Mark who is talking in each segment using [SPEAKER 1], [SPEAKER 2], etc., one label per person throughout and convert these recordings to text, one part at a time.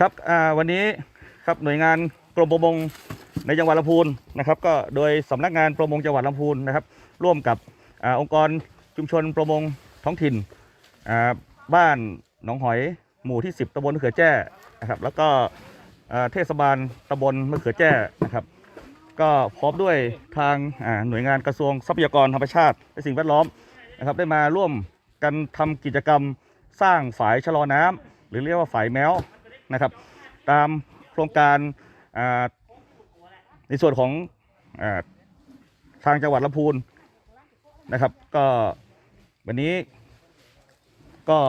[SPEAKER 1] ครับวันนี้ครับหน่วยงานกรมประมงในจังหวัดลำพูนนะครับ ก็โดยสำนักงานประมงจังหวัดลำพูนนะครับ ร่วมกับอองค์กรชุมชนประมงท้องถิ่นบ้านหนองหอยหมู่ที่ 10ตำบลมะเขือแจ้นะครับ แล้วก็เทศบาลตำบลมะเขือแจ้นะครับ ก็พร้อมด้วยทางาหน่วยงานกระทรวงทรัพยากรธรรมชาติและสิ่งแวดล้อมนะครับ ได้มาร่วมกันทำกิจกรรมสร้างฝายชะลอน้ำหรือเรียกว่าฝายแมว นะครับ ตามโครงการในส่วนของอทางจังหวัดลำพูนนะครับ ก็วันนี้ก็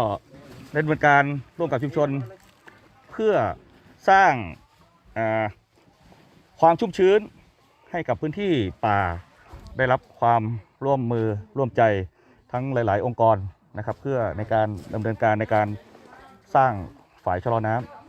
[SPEAKER 1] ได้ดำเนินการร่วมกับชุมชน เพื่อสร้างความชุ่มชื้นให้กับพื้นที่ป่าได้รับความร่วมมือร่วมใจทั้งหลาย ๆ องค์กรนะครับ เพื่อในการดำเนินการในการสร้างฝ่ายชะลอน้ำ